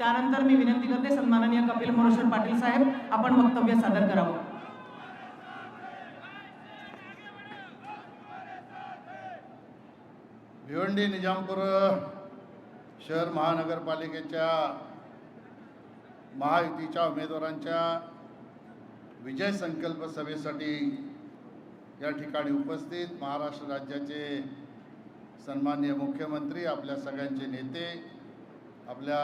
त्यानंतर मी विनंती करते सन्माननीय कपिल मोरेश्वर पाटील साहेब आपण वक्तव्य सादर करावं. भिवंडी निजामपूर शहर महानगरपालिकेच्या महायुतीच्या उमेदवारांच्या विजय संकल्प सभेसाठी या ठिकाणी उपस्थित महाराष्ट्र राज्याचे सन्माननीय मुख्यमंत्री आपल्या सगळ्यांचे नेते आपल्या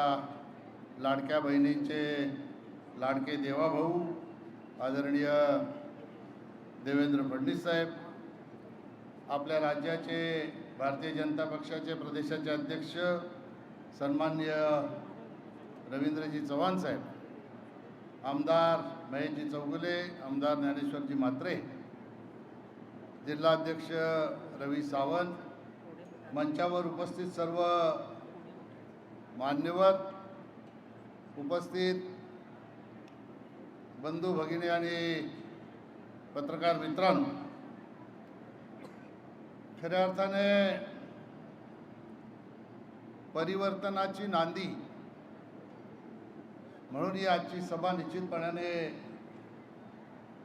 लाडक्या बहिणींचे लाडके देवाभाऊ आदरणीय देवेंद्र फडणवीस साहेब आपल्या राज्याचे भारतीय जनता पक्षाचे प्रदेशाचे अध्यक्ष सन्मान्य रवींद्रजी चव्हाण साहेब आमदार महेशजी चौगुले आमदार ज्ञानेश्वरजी म्हात्रे जिल्हाध्यक्ष रवी सावंत मंचावर उपस्थित सर्व मान्यवर उपस्थित बंधू भगिनी आणि पत्रकार मित्रांनो खऱ्या अर्थाने परिवर्तनाची नांदी म्हणून ही आजची सभा निश्चितपणाने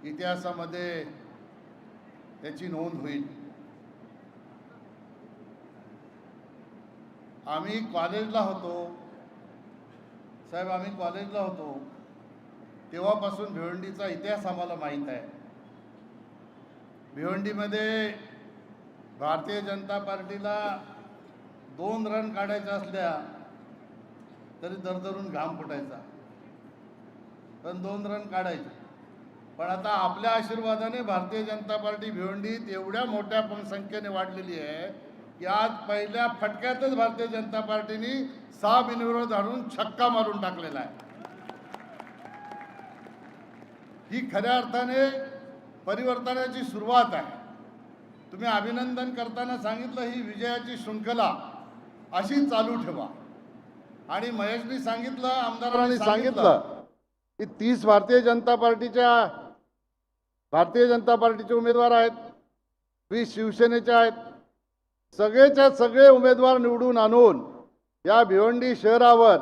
इतिहासामध्ये त्याची नोंद होईल. आम्ही कॉलेजला होतो. साहेब आम्ही कॉलेजला होतो. तेव्हापासून भिवंडीचा इतिहास आम्हाला माहीत आहे. भिवंडीमध्ये भारतीय जनता पार्टीला दोन रन काढायच्या असल्या तरी दरदरून घाम फुटायचा. पण दोन रन काढायचे. पण आता आपल्या आशीर्वादाने भारतीय जनता पार्टी भिवंडीत एवढ्या मोठ्या पण संख्येने वाढलेली आहे. की आज पहिल्या फटक्यातच भारतीय जनता पार्टीने सहा बिनविरोध आणून छक्का मारून टाकलेला आहे. ही खऱ्या अर्थाने परिवर्तनाची सुरुवात आहे. तुम्ही अभिनंदन करताना सांगितलं ही विजयाची शृंखला अशी चालू ठेवा. आणि महेशनी सांगितलं आमदारांनी सांगितलं की तीस भारतीय जनता पार्टीच्या भारतीय जनता पार्टीचे उमेदवार आहेत वीस शिवसेनेचे आहेत सगळेच्या सगळे उमेदवार निवडून आणून या भिवंडी शहरावर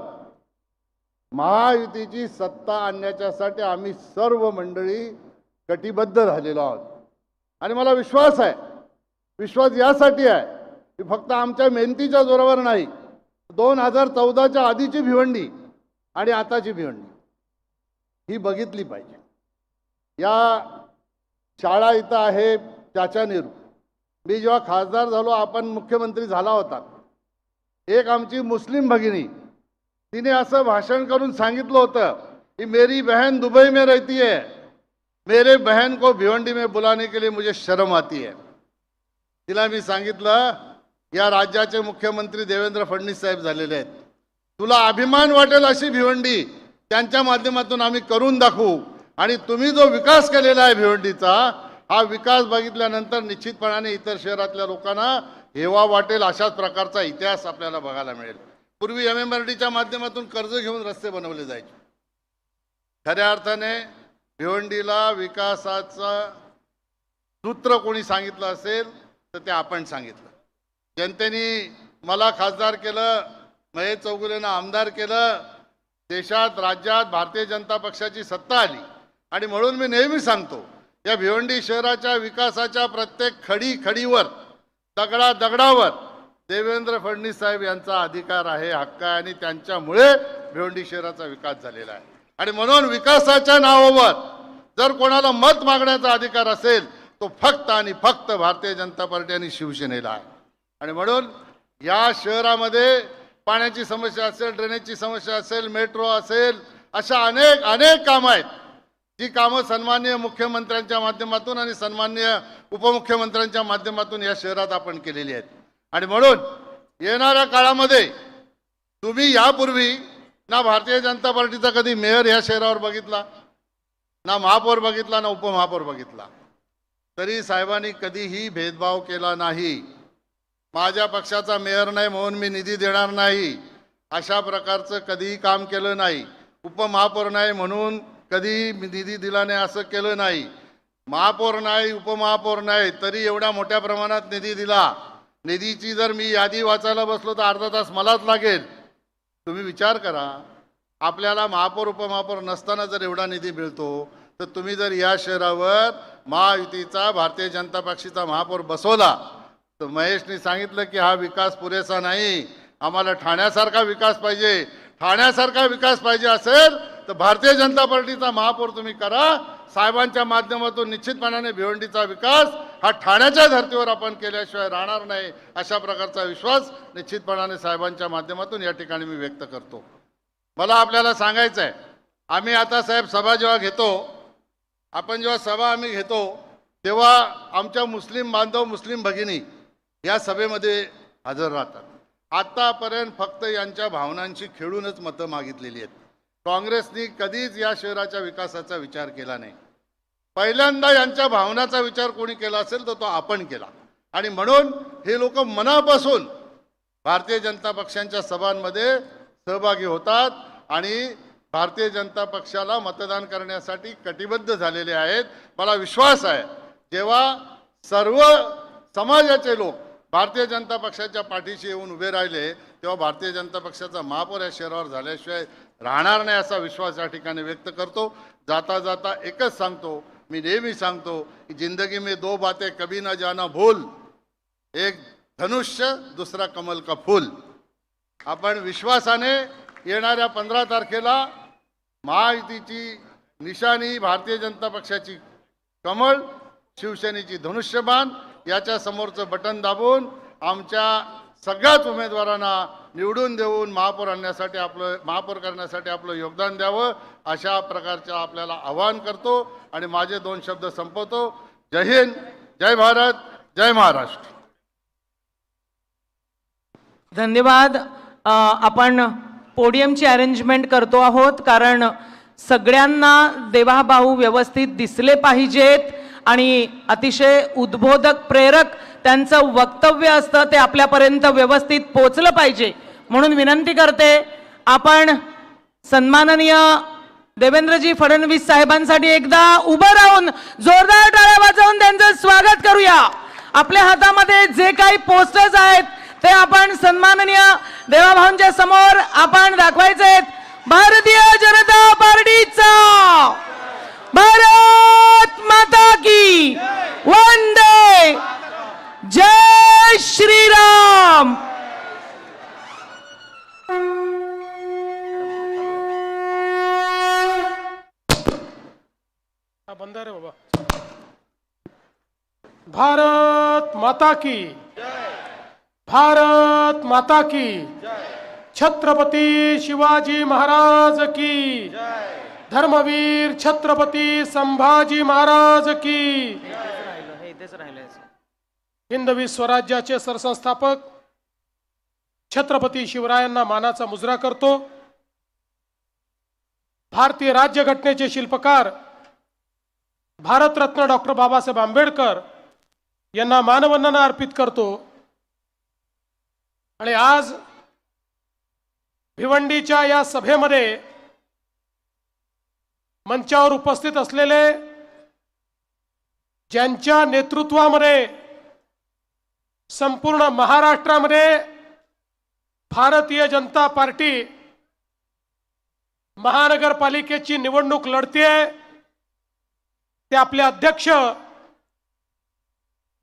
महायुतीची सत्ता आणण्याच्यासाठी आम्ही सर्व मंडळी कटिबद्ध झालेलो आहोत. आणि मला विश्वास आहे विश्वास यासाठी आहे की फक्त आमच्या मेहनतीच्या जोरावर नाही दोन हजार चौदाच्या आधीची भिवंडी आणि आताची भिवंडी ही बघितली पाहिजे. या शाळा इथं आहे चाचा नेहरू. मी जेव्हा खासदार झालो आपण मुख्यमंत्री झाला होता. एक आमची मुस्लिम भगिनी तिने असं भाषण करून सांगितलं होतं की मेरी बहन दुबई में रहती है. मेरे बहन को भिवंडी में बुलाने के लिए मुझे शर्म आती है. तिला मी सांगितलं या राज्याचे मुख्यमंत्री देवेंद्र फडणवीस साहेब झालेले आहेत. तुला अभिमान वाटेल अशी भिवंडी त्यांच्या माध्यमातून आम्ही करून दाखवू. आणि तुम्ही जो विकास केलेला आहे भिवंडीचा हा विकास बघितल्यानंतर निश्चितपणाने इतर शहरातल्या लोकांना हेवा वाटेल अशाच प्रकारचा इतिहास आपल्याला बघायला मिळेल. पूर्वी एम एम आर डीच्या माध्यमातून कर्ज घेऊन रस्ते बनवले जायचे. खऱ्या अर्थाने भिवंडीला विकासाचं सूत्र कोणी सांगितलं असेल तर ते आपण सांगितलं. जनतेने मला खासदार केलं महेश चौगुलेनं आमदार केलं देशात राज्यात भारतीय जनता पक्षाची सत्ता आली. आणि म्हणून मी नेहमी सांगतो या भिवंडी शहराच्या विकासाच्या प्रत्येक खडी खडीवर दगडा दगडावर देवेंद्र फडणवीस साहेब यांचा अधिकार आहे हक्क आहे आणि त्यांच्यामुळे भिवंडी शहराचा विकास झालेला आहे. आणि म्हणून विकासाच्या नावावर जर कोणाला मत मागण्याचा अधिकार असेल तो फक्त आणि फक्त भारतीय जनता पार्टी आणि शिवसेनेला आहे. आणि म्हणून या शहरामध्ये पाण्याची समस्या असेल ड्रेनेजची समस्या असेल मेट्रो असेल अशा अनेक अनेक कामं आहेत. जी कामं सन्माननीय मुख्यमंत्र्यांच्या माध्यमातून आणि सन्माननीय उपमुख्यमंत्र्यांच्या माध्यमातून या शहरात आपण केलेली आहेत. आणि म्हणून येणाऱ्या काळामध्ये तुम्ही यापूर्वी ना भारतीय जनता पार्टीचा कधी मेयर या शहरावर बघितला ना महापौर बघितला ना उपमहापौर बघितला. तरी साहेबांनी कधीही भेदभाव केला नाही. माझ्या पक्षाचा मेयर नाही म्हणून मी निधी देणार नाही. अशा प्रकारचं कधीही काम केलं नाही. उपमहापौर नाही म्हणून कधी मी निधी दिला नाही असं केलं नाही महापौर नाही उपमहापौर नाही तरी एवढ्या मोठ्या प्रमाणात निधी दिला. निधीची जर मी यादी वाचायला बसलो तर अर्धा तास मलाच लागेल. तुम्ही विचार करा आपल्याला महापौर उपमहापौर नसताना जर एवढा निधी मिळतो तर तुम्ही जर या शहरावर महायुतीचा भारतीय जनता पक्षाचा महापौर बसवला तर महेशने सांगितलं की हा विकास पुरेसा नाही. आम्हाला ठाण्यासारखा विकास पाहिजे. ठाण्यासारखा विकास पाहिजे असेल तर भारतीय जनता पार्टीचा महापौर तुम्ही करा. साहेबांच्या माध्यमातून निश्चितपणाने भिवंडीचा विकास हा ठाण्याच्या धर्तीवर आपण केल्याशिवाय राहणार नाही अशा प्रकारचा विश्वास निश्चितपणाने साहेबांच्या माध्यमातून या ठिकाणी मी व्यक्त करतो. मला आपल्याला सांगायचं आहे आम्ही आता साहेब सभा जेव्हा घेतो आपण जेव्हा सभा आम्ही घेतो तेव्हा आमच्या मुस्लिम बांधव मुस्लिम भगिनी या सभेमध्ये हजर राहतात. आत्तापर्यंत फक्त यांच्या भावनांशी खेळूनच मतं मागितलेली आहेत. काँग्रेसनी कधीच या शहराच्या विकासाचा विचार केला नाही. पहिल्यांदा यांच्या भावनाचा विचार कोणी केला असेल तर तो आपण केला. आणि म्हणून हे लोक मनापासून भारतीय जनता पक्षांच्या सभांमध्ये सहभागी होतात आणि भारतीय जनता पक्षाला मतदान करण्यासाठी कटिबद्ध झालेले आहेत. मला विश्वास आहे जेव्हा सर्व समाजाचे लोक भारतीय जनता पक्षाच्या पाठीशी येऊन उभे राहिले तेव्हा भारतीय जनता पक्षाचा महापौर या शहरावर झाल्याशिवाय राहणार नाही असा विश्वास या ठिकाणी व्यक्त करतो. जाता जाता एकच सांगतो मी नेहमी सांगतो की जिंदगी में दो बातें कभी न जाना भूल. एक धनुष्य दुसरा कमल का फूल. आपण विश्वासाने येणाऱ्या पंधरा तारखेला महायुतीची निशाणी भारतीय जनता पक्षाची कमळ शिवसेनेची धनुष्यबाण याच्या समोरचं बटन दाबून आमच्या सगळ्याच उमेदवारांना निवडून देऊन महापौर आणण्यासाठी आपलं महापौर करण्यासाठी आपलं योगदान द्यावं अशा प्रकारचं आपल्याला आवाहन करतो आणि माझे दोन शब्द संपवतो. जय हिंद जय भारत जय महाराष्ट्र. धन्यवाद. आपण पोडियमची अरेंजमेंट करतो आहोत कारण सगळ्यांना देवाभाऊ व्यवस्थित दिसले पाहिजेत. आणि अतिशय उद्बोधक प्रेरक त्यांचं वक्तव्य असतं ते आपल्यापर्यंत व्यवस्थित पोचलं पाहिजे. म्हणून विनंती करते आपण सन्माननीय देवेंद्रजी फडणवीस साहेबांसाठी एकदा उभं राहून जोरदार टाळ्या वाजवून त्यांचं स्वागत करूया. आपल्या हातामध्ये जे काही पोस्टर्स आहेत ते आपण सन्माननीय देवाभाऊंच्या समोर आपण दाखवायचे आहेत. भारतीय जनता पार्टीचा! भारत माता की। वंदे। जय श्रीराम। राम बंद रे बाबा। भारत माता की। भारत माता की। छत्रपती शिवाजी महाराज की। धर्मवीर छत्रपती संभाजी महाराज की। हिंदवी स्वराज्याचे सरसंस्थापक छत्रपती शिवरायांना मानाचा मुजरा करतो. भारतीय राज्यघटनेचे शिल्पकार भारतरत्न डॉक्टर बाबासाहेब आंबेडकर यांना मानवंदना अर्पित करतो. आणि आज भिवंडीच्या या सभेमध्ये मंचावर उपस्थित असलेले ज्यांच्या नेतृत्वामध्ये संपूर्ण महाराष्ट्रामध्ये भारतीय जनता पार्टी महानगरपालिकेची निवडणूक लढतेय ते आपले अध्यक्ष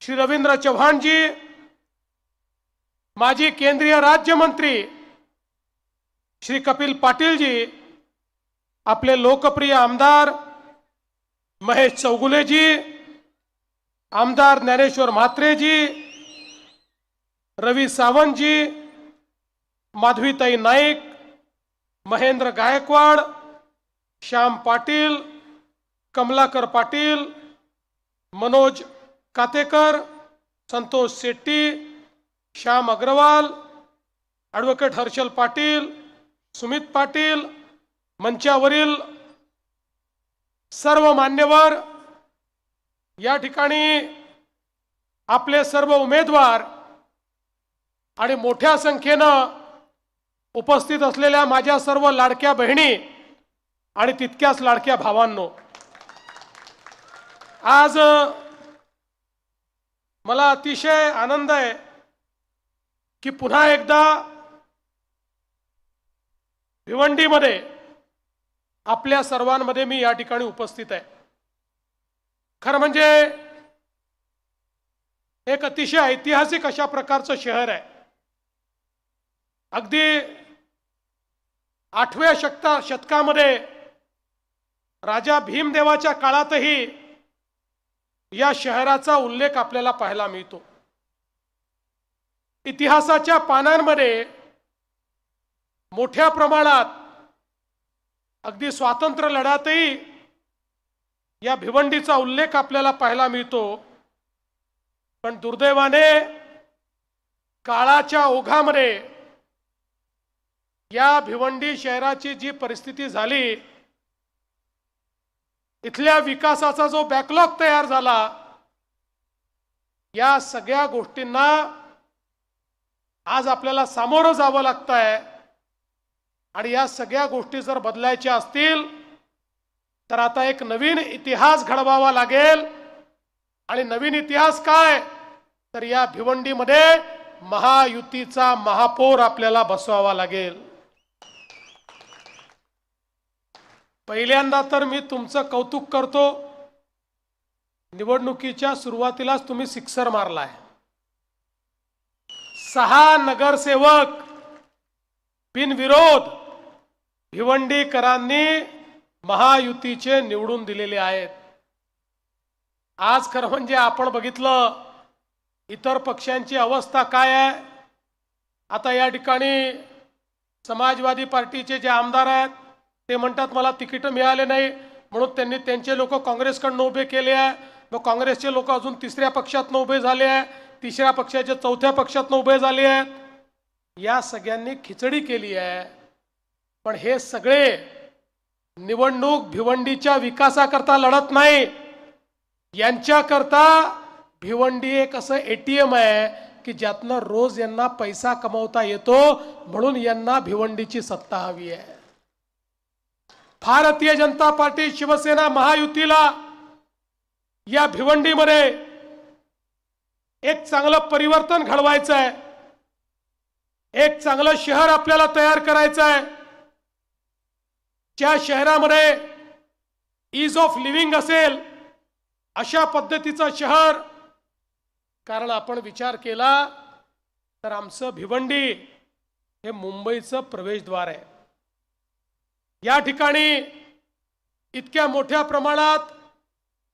श्री रवींद्र चव्हाणजी माजी केंद्रीय राज्यमंत्री श्री कपिल पाटीलजी आपले लोकप्रिय आमदार महेश चौगुलेजी आमदार ज्ञानेश्वर म्हात्रेजी रवी सावंतजी माधवीताई नाईक महेंद्र गायकवाड श्याम पाटील कमलाकर पाटील मनोज कातेकर संतोष शेट्टी श्याम अग्रवाल ॲडव्होकेट हर्षल पाटील सुमित पाटील मंचावरील सर्व मान्यवर या ठिकाणी आपले सर्व उमेदवार आणि मोठ्या संख्येनं उपस्थित असलेल्या माझ्या सर्व लाडक्या बहिणी आणि तितक्याच लाडक्या भावांनो आज मला अतिशय आनंद आहे की पुन्हा एकदा भिवंडीमध्ये आपल्या सर्वांमध्ये मी या ठिकाणी उपस्थित आहे. खरं म्हणजे एक अतिशय ऐतिहासिक अशा प्रकारचं शहर आहे. अगदी आठव्या शतका शतकामध्ये राजा भीमदेवाच्या काळातही या शहराचा उल्लेख आपल्याला पाहायला मिळतो. इतिहासाच्या पानांमध्ये मोठ्या प्रमाणात अगदी स्वातंत्र्य लढ्यातही या भिवंडीचा उल्लेख आपल्याला पाहायला मिळतो. पण दुर्दैवाने काळाच्या ओघामध्ये या भिवंडी शहराची जी परिस्थिती झाली इथल्या विकासाचा जो बॅकलॉग तयार झाला या सगळ्या गोष्टींना आज आपल्याला सामोरं जावं लागतंय. आणि या सगळ्या गोष्टी जर बदलायच्या असतील तर आता एक नवीन इतिहास घडवावा लागेल. आणि नवीन इतिहास काय? तर या भिवंडीमध्ये महायुतीचा महापौर आपल्याला बसवावा लागेल. पहिल्यांदा तर मी तुमचं कौतुक करतो. निवडणुकीच्या सुरुवातीलाच तुम्ही सिक्सर मारलाय. सहा नगरसेवक बिनविरोध भिवंडीकरांनी महायुतीचे निवडून दिलेले आहेत. आज खरं म्हणजे आपण बघितलं इतर पक्षांची अवस्था काय आहे? आता या ठिकाणी समाजवादी पार्टीचे जे आमदार आहेत ते म्हणतात मला तिकीट मिळाले नाही. म्हणून त्यांनी त्यांचे लोक काँग्रेसकडनं उभे केले आहे. मग काँग्रेसचे लोक अजून तिसऱ्या पक्षातनं उभे झाले आहे. तिसऱ्या पक्षाचे चौथ्या पक्षातनं उभे झाले आहेत. या सगळ्यांनी खिचडी केली आहे. पण हे सगळे निवडणूक भिवंडीच्या विकासाकरता लढत नाही. यांच्याकरता भिवंडी एक असं एटीएम आहे की ज्यातनं रोज यांना पैसा कमवता येतो म्हणून यांना भिवंडीची सत्ता हवी आहे. भारतीय जनता पार्टी शिवसेना महायुतीला या भिवंडीमध्ये एक चांगलं परिवर्तन घडवायचं आहे एक चांगलं शहर आपल्याला तयार करायचं आहे ज्या शहरामध्ये इज ऑफ लिव्हिंग असेल अशा पद्धतीचं शहर कारण आपण विचार केला तर आमचं भिवंडी हे मुंबईचं प्रवेशद्वार आहे. या ठिकाणी इतक्या मोठ्या प्रमाणात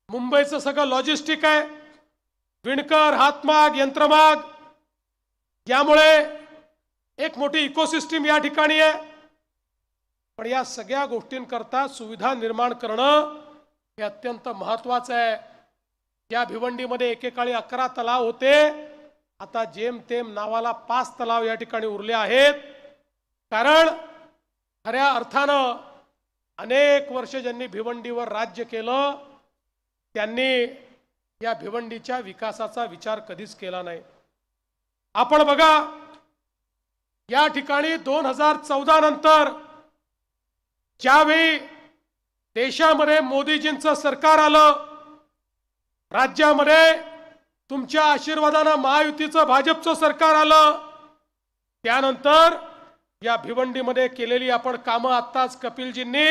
मुंबईचं सगळं लॉजिस्टिक आहे. विणकर हातमाग यंत्रमाग यामुळे एक मोठी इकोसिस्टीम या ठिकाणी आहे. पण या सगळ्या गोष्टींकरता सुविधा निर्माण करणं हे अत्यंत महत्वाचं आहे. या भिवंडीमध्ये एकेकाळी अकरा तलाव होते. आता जेमतेम नावाला पाच तलाव या ठिकाणी उरले आहेत. कारण खऱ्या अर्थानं अनेक वर्ष ज्यांनी भिवंडीवर राज्य केलं त्यांनी या भिवंडीच्या विकासाचा विचार कधीच केला नाही. आपण बघा या ठिकाणी दोन हजार चौदा नंतर ज्यावेळी देशामध्ये मोदीजींचं सरकार आलं राज्यामध्ये तुमच्या आशीर्वादानं महायुतीचं भाजपचं सरकार आलं त्यानंतर या भिवंडीमध्ये केलेली आपण कामं आत्ताच कपिलजींनी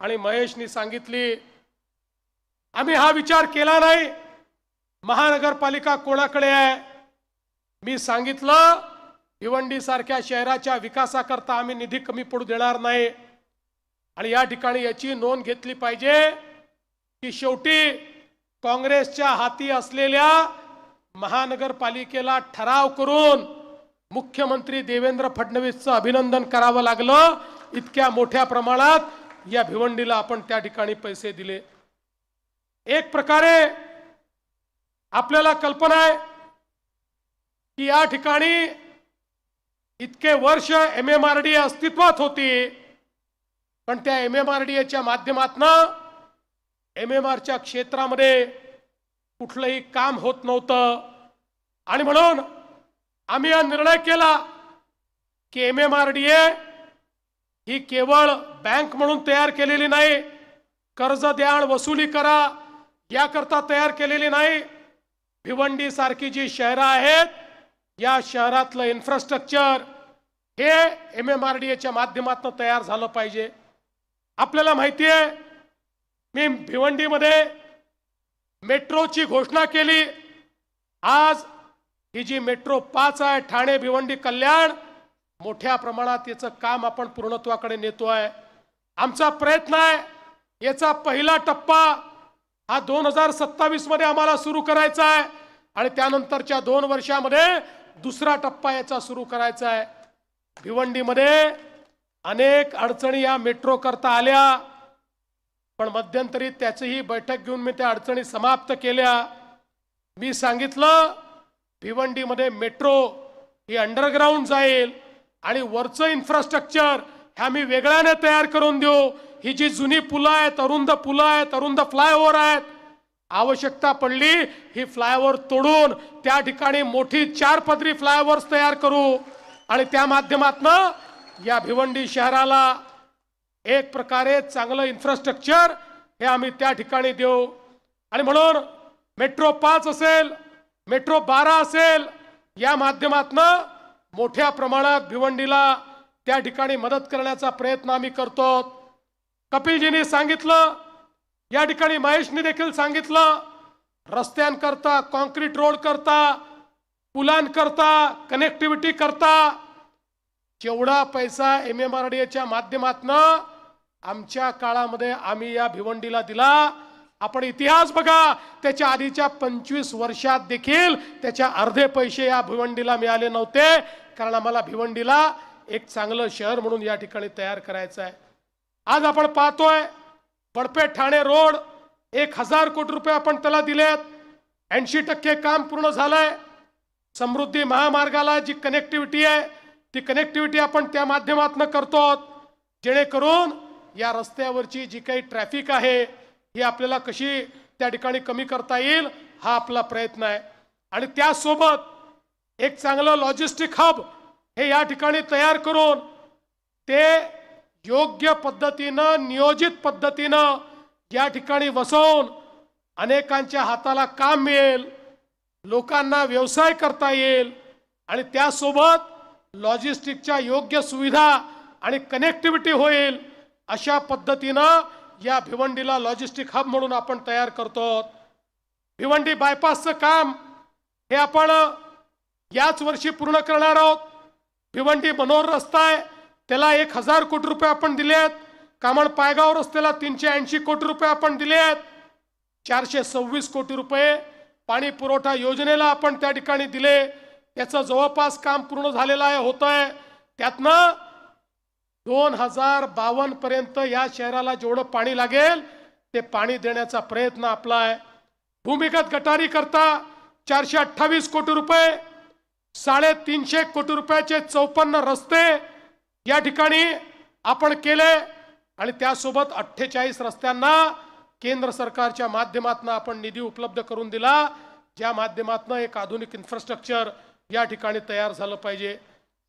आणि महेशनी सांगितली. आम्ही हा विचार केला नाही. महानगरपालिका कोणाकडे आहे? मी सांगितलं भिवंडीसारख्या शहराच्या विकासाकरता आम्ही निधी कमी पडू देणार नाही. आणि या ठिकाणी याची नोंद घेतली पाहिजे की शेवटी काँग्रेसच्या हाती असलेल्या महानगरपालिकेला ठराव करून मुख्यमंत्री देवेंद्र फडणवीसचं अभिनंदन करावं लागलं. इतक्या मोठ्या प्रमाणात या भिवंडीला आपण त्या ठिकाणी पैसे दिले. एक प्रकारे आपल्याला कल्पना आहे की या ठिकाणी इतके वर्ष एम एम आर डी अस्तित्वात होती. पण त्या एम एम आर डी एच्या माध्यमातनं एम एम आरच्या क्षेत्रामध्ये कुठलंही काम होत नव्हतं. आणि म्हणून आम्ही हा निर्णय केला की M M R D A ही केवळ बँक म्हणून तयार केलेली नाही कर्ज द्याण वसुली करा याकरता तयार केलेली नाही. भिवंडी सारखी जी शहरं आहेत या शहरातलं इन्फ्रास्ट्रक्चर हे एम एम आर डी एच्या माध्यमातून तयार झालं पाहिजे. आपल्याला माहिती आहे मी भिवंडीमध्ये मेट्रोची घोषणा केली. आज ही जी मेट्रो पाच आहे ठाणे भिवंडी कल्याण मोठ्या प्रमाणात याचं काम आपण पूर्णत्वाकडे नेतो आहे. आमचा प्रयत्न आहे याचा पहिला टप्पा हा दोन हजार सत्तावीसमध्ये आम्हाला सुरू करायचा आहे आणि त्यानंतरच्या दोन वर्षामध्ये दुसरा टप्पा याचा सुरू करायचा आहे. भिवंडीमध्ये अनेक अडचणी या मेट्रो करता आल्या पण मध्यंतरी त्याचीही बैठक घेऊन मी त्या अडचणी समाप्त केल्या. मी सांगितलं भिवंडीमध्ये मेट्रो ही अंडरग्राऊंड जाईल आणि वरचं इन्फ्रास्ट्रक्चर ह्या मी वेगळ्याने तयार करून देऊ. ही जी जुनी पुलं आहेत अरुंद पुलं आहेत अरुंद फ्लायओव्हर आहेत आवश्यकता पडली ही फ्लायओव्हर तोडून त्या ठिकाणी मोठी चार पदरी फ्लायओव्हर्स तयार करू. आणि त्या माध्यमातनं या भिवंडी शहराला एक प्रकारे चांगलं इन्फ्रास्ट्रक्चर हे आम्ही त्या ठिकाणी देऊ. आणि म्हणून मेट्रो पाच असेल मेट्रो बारा असेल या माध्यमातनं मोठ्या प्रमाणात भिवंडीला त्या ठिकाणी मदत करण्याचा प्रयत्न आम्ही करतो. कपिलजींनी सांगितलं या ठिकाणी महेशनी देखील सांगितलं रस्त्यांकरता कॉन्क्रीट रोड करता पुलांकरता कनेक्टिव्हिटी करता जेवढा पैसा एम एम आर डी एच्या माध्यमातनं आमच्या काळामध्ये आम्ही या भिवंडीला दिला. आपण इतिहास बघा त्याच्या आधीच्या पंचवीस वर्षात देखील त्याच्या अर्धे पैसे या भिवंडीला मिळाले नव्हते. कारण आम्हाला भिवंडीला एक चांगलं शहर म्हणून या ठिकाणी तयार करायचं आहे. आज आपण पाहतोय बडपेट ठाणे रोड एक हजार कोटी रुपये आपण त्याला दिलेत. ऐंशी टक्के काम पूर्ण झालंय. समृद्धी महामार्गाला जी कनेक्टिव्हिटी आहे ती कनेक्टिव्हिटी आपण त्या माध्यमातून करतो जेणेकरून या रस्त्यावरची जी काही ट्रॅफिक आहे ही आपल्याला कशी त्या ठिकाणी कमी करता येईल हा आपला प्रयत्न आहे. आणि त्यासोबत एक चांगलं लॉजिस्टिक हब हे या ठिकाणी तयार करून ते योग्य पद्धतीनं नियोजित पद्धतीनं या ठिकाणी वसवून अनेकांच्या हाताला काम मिळेल लोकांना व्यवसाय करता येईल आणि त्यासोबत लॉजिस्टिकच्या योग्य सुविधा आणि कनेक्टिव्हिटी होईल अशा पद्धतीनं या भिवंडीला लॉजिस्टिक हब म्हणून आपण तयार करतो. भिवंडी बायपासचं काम हे आपण याच वर्षी पूर्ण करणार आहोत. भिवंडी मनोहर रस्ता आहे त्याला एक हजार कोटी रुपये आपण दिले आहेत कामण पायगाव रस्त्याला तीनशे ऐंशी कोटी रुपये आपण दिले आहेत चारशे सव्वीस कोटी रुपये पाणी पुरवठा योजनेला आपण त्या ठिकाणी दिले. याचं जवळपास काम पूर्ण झालेलं आहे होत आहे त्यातनं दोन हजार बावन्नपर्यंत या शहराला जेवढं पाणी लागेल ते पाणी देण्याचा प्रयत्न आपला आहे. भूमिगत गटारी करता चारशे अठ्ठावीस कोटी रुपये साडेतीनशे कोटी रुपयाचे चौपन्न रस्ते या ठिकाणी आपण केले आणि त्यासोबत अठ्ठेचाळीस रस्त्यांना केंद्र सरकारच्या माध्यमातून आपण निधी उपलब्ध करून दिला. ज्या माध्यमातून एक आधुनिक इन्फ्रास्ट्रक्चर या ठिकाणी तयार झालं पाहिजे.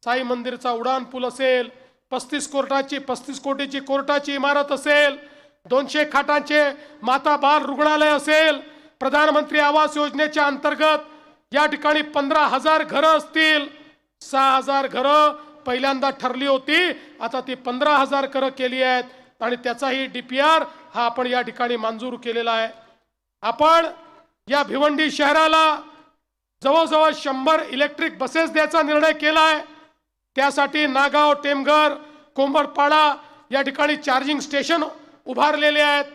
साई मंदिरचा उडान पूल असेल पस्तीस कोर्टाची पस्तीस कोटीची कोर्टाची इमारत असेल दोनशे खाटांचे माता बाल रुग्णालय असेल प्रधानमंत्री आवास योजनेच्या अंतर्गत या ठिकाणी पंधरा हजार घरं असतील. सहा हजार घरं पहिल्यांदा ठरली होती आता ती पंधरा हजार घरं केली आहेत आणि त्याचाही डी पी आर हा आपण या ठिकाणी मंजूर केलेला आहे. आपण या भिवंडी शहराला जवळजवळ शंभर इलेक्ट्रिक बसेस द्यायचा निर्णय केला आहे त्यासाठी नागाव टेमघर कोंबडपाडा या ठिकाणी चार्जिंग स्टेशन उभारलेले आहेत.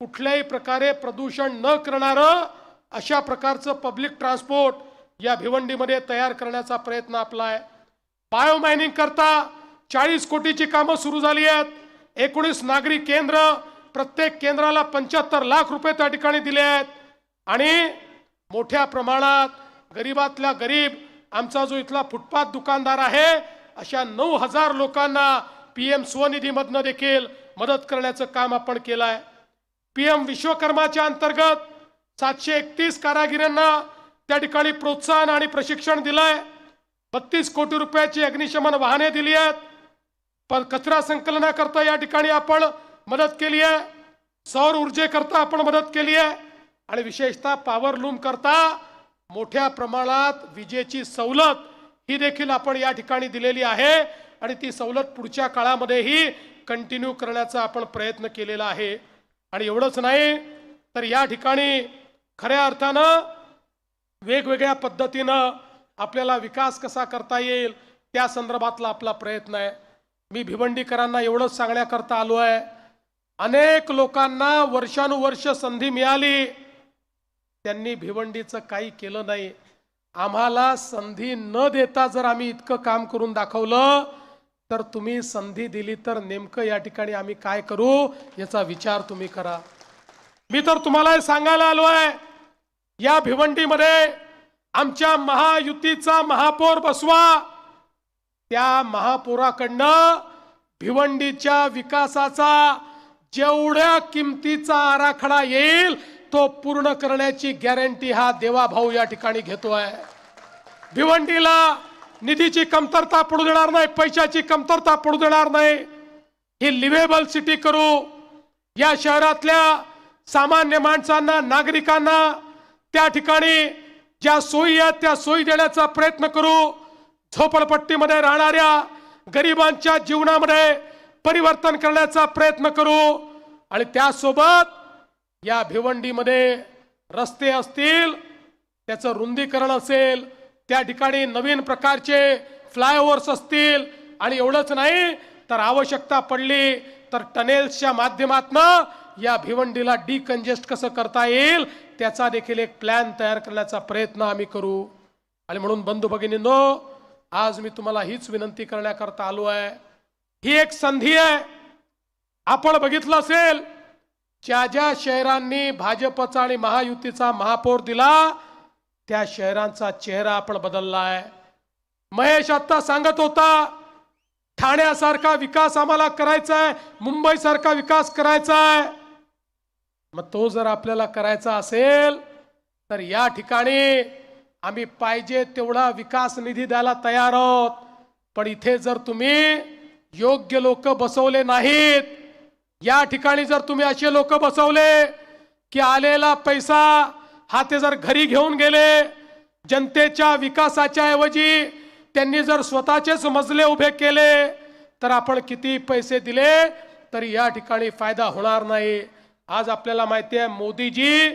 कुठल्याही प्रकारे प्रदूषण न करणारं अशा प्रकारचं पब्लिक ट्रान्सपोर्ट या भिवंडीमध्ये तयार करण्याचा प्रयत्न आपला आहे. बायोमायनिंग करता चाळीस कोटीची कामं सुरू झाली आहेत. एकोणीस नागरी केंद्र प्रत्येक केंद्राला पंच्याहत्तर लाख रुपये त्या ठिकाणी दिले आहेत. आणि मोठ्या प्रमाणात गरीबातल्या गरीब आमचा जो इथला फुटपाथ दुकानदार आहे अशा नऊ हजार लोकांना पी एम स्वनिधीमधनं देखील मदत करण्याचं काम आपण केलं आहे पी एम विश्वकर्माच्या अंतर्गत सातशे एकतीस कारागिरांना त्या ठिकाणी प्रोत्साहन आणि प्रशिक्षण दिलंय. बत्तीस कोटी रुपयाची अग्निशमन वाहने दिली आहेत. पण कचरा संकलनाकरता या ठिकाणी आपण मदत केली आहे. सौर ऊर्जेकरता आपण मदत केली आहे. आणि विशेषतः पॉवर लूम करता मोठ्या प्रमाणात विजेची सवलत ही देखील आपण या ठिकाणी दिलेली आहे. आणि ती सवलत पुढच्या काळामध्येही कंटिन्यू करण्याचा आपण प्रयत्न केलेला आहे. आणि एवढंच नाही तर या ठिकाणी खऱ्या अर्थानं वेगवेगळ्या पद्धतीनं आपल्याला विकास कसा करता येईल त्या संदर्भातला आपला प्रयत्न आहे. मी भिवंडीकरांना एवढंच सांगण्याकरता आलो आहे. अनेक लोकांना वर्षानुवर्ष संधी मिळाली. त्यांनी भिवंडीचं काही केलं नाही. आम्हाला संधी न देता जर आम्ही इतकं काम करून दाखवलं तर तुम्ही संधी दिली तर नेमकं या ठिकाणी आम्ही काय करू याचा विचार तुम्ही करा. मी तर तुम्हाला सांगायला आलो आहे या भिवंडीमध्ये आमच्या महायुतीचा महापौर बसवा. त्या महापौराकडनं भिवंडीच्या विकासाचा जेवढ्या किमतीचा आराखडा येईल तो पूर्ण करण्याची गॅरंटी हा देवाभाऊ या ठिकाणी घेतो आहे. भिवंडीला निधीची कमतरता पडू देणार नाही पैशाची कमतरता पडू देणार नाही. ही लिव्हेबल सिटी करू. या शहरातल्या सामान्य माणसांना नागरिकांना त्या ठिकाणी ज्या सोयी आहेत त्या सोयी देण्याचा प्रयत्न करू. झोपडपट्टीमध्ये राहणाऱ्या गरिबांच्या जीवनामध्ये परिवर्तन करण्याचा प्रयत्न करू. आणि त्यासोबत या भिवंडीमध्ये रस्ते असतील त्याचं रुंदीकरण असेल त्या ठिकाणी नवीन प्रकारचे फ्लायओव्हर्स असतील आणि एवढंच नाही तर आवश्यकता पडली तर टनेल्सच्या माध्यमातून या भिवंडीला डिकंजेस्ट कसं करता येईल त्याचा देखील एक प्लॅन तयार करण्याचा प्रयत्न आम्ही करू. आणि म्हणून बंधू भगिनींनो आज मी तुम्हाला हीच विनंती करण्याकरता आलो आहे. ही एक संधी आहे. आपण बघितलं असेल ज्या ज्या शहरांनी भाजपचा आणि महायुतीचा महापौर दिला त्या शहरांचा चेहरा आपण बदलला आहे महेश आत्ता सांगत होता ठाण्यासारखा विकास आम्हाला करायचा आहे मुंबईसारखा विकास करायचा आहे मग तो जर आपल्याला करायचा असेल तर या ठिकाणी आम्ही पाहिजे तेवढा विकास निधी द्यायला तयार आहोत. पण इथे जर तुम्ही योग्य लोक बसवले नाहीत या ठिकाणी जर तुम्ही असे लोक बसवले की आलेला पैसा हा ते जर घरी घेऊन गेले जनतेच्या विकासाच्या ऐवजी त्यांनी जर स्वतःचेच मजले उभे केले तर आपण किती पैसे दिले तरी या ठिकाणी फायदा होणार नाही. आज आपल्याला माहिती आहे मोदीजी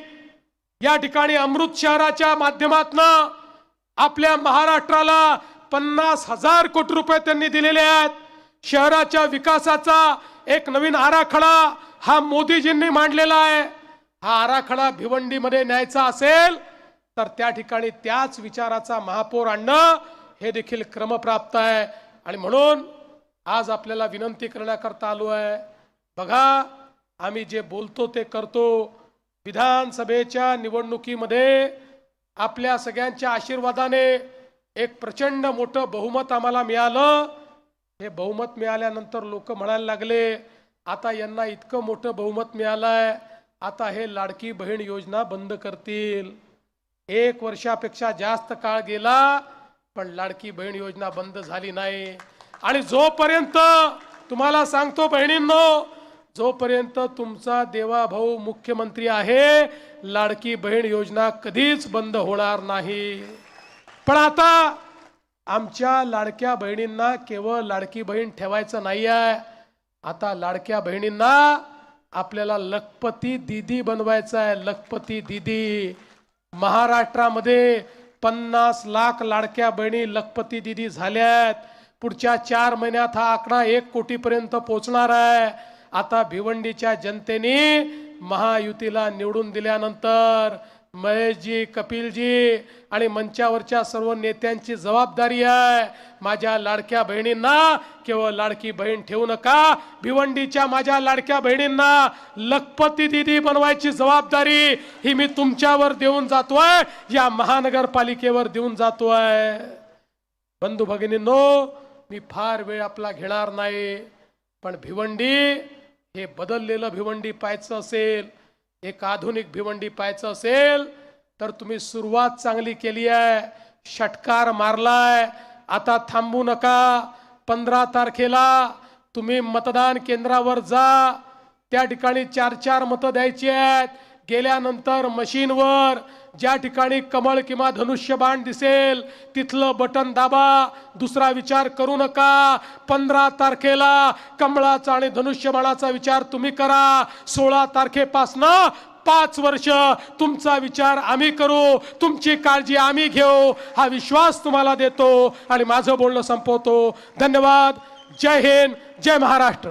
या ठिकाणी अमृत शहराच्या माध्यमातनं आपल्या महाराष्ट्राला पन्नास हजार कोटी रुपये त्यांनी दिलेले आहेत. शहराच्या विकासाचा एक नवीन आराखडा हा मोदीजींनी मांडलेला आहे. हा आराखडा भिवंडीमध्ये न्यायचा असेल तर त्या ठिकाणी त्याच विचाराचा महापौर आणणं हे देखील क्रमप्राप्त आहे. आणि म्हणून आज आपल्याला विनंती करण्याकरता आलो आहे. बघा आम्ही जे बोलतो ते करतो. विधानसभेच्या निवडणुकीमध्ये आपल्या सगळ्यांच्या आशीर्वादाने एक प्रचंड मोठं बहुमत आम्हाला मिळालं. हे बहुमत मिळाल्यानंतर लोक म्हणायला लागले आता यांना इतकं मोठं बहुमत मिळालंय आता हे लाडकी बहीण योजना बंद करतील. एक वर्षापेक्षा जास्त काळ गेला पण लाडकी बहीण योजना बंद झाली नाही. आणि जोपर्यंत तुम्हाला सांगतो बहिणींनो जोपर्यंत तुमचा देवाभाऊ मुख्यमंत्री आहे लाडकी बहीण योजना कधीच बंद होणार नाही. पण आता आमच्या लाडक्या बहिणींना केवळ लाडकी बहीण ठेवायचं नाही आहे आता लाडक्या बहिणींना आपल्याला लखपती दिदी बनवायचं आहे लखपती दिदी. महाराष्ट्रामध्ये पन्नास लाख लाडक्या बहिणी लखपती दिदी झाल्यात. पुढच्या चार महिन्यात हा आकडा एक कोटीपर्यंत पोहोचणार आहे. आता भिवंडीच्या जनतेने महायुतीला निवडून दिल्यानंतर महेशजी कपिलजी आणि मंचावरच्या सर्व नेत्यांची जबाबदारी आहे. माझ्या लाडक्या बहिणींना केवळ लाडकी बहीण ठेवू नका. भिवंडीच्या माझ्या लाडक्या बहिणींना लखपती दिदी बनवायची जबाबदारी ही मी तुमच्यावर देऊन जातोय या महानगरपालिकेवर देऊन जातोय. बंधू भगिनींनो मी फार वेळ आपला घेणार नाही पण भिवंडी हे बदललेलं भिवंडी पाहायचं असेल एक आधुनिक भिवंडी पाहायचं असेल तर तुम्ही सुरुवात चांगली केली आहे. षटकार मारलाय. आता थांबू नका. पंधरा तारखेला तुम्ही मतदान केंद्रावर जा. त्या ठिकाणी चार चार मतं द्यायची आहेत. गेल्यानंतर मशीनवर ज्या ठिकाणी कमळ किंवा धनुष्यबाण दिसेल तिथलं बटन दाबा. दुसरा विचार करू नका. पंधरा तारखेला कमळाचा आणि धनुष्यबाणाचा विचार तुम्ही करा. सोळा तारखेपासनं पाच वर्ष तुमचा विचार आम्ही करू. तुमची काळजी आम्ही घेऊ. हा विश्वास तुम्हाला देतो आणि माझं बोलणं संपवतो. धन्यवाद. जय हिंद. जय महाराष्ट्र.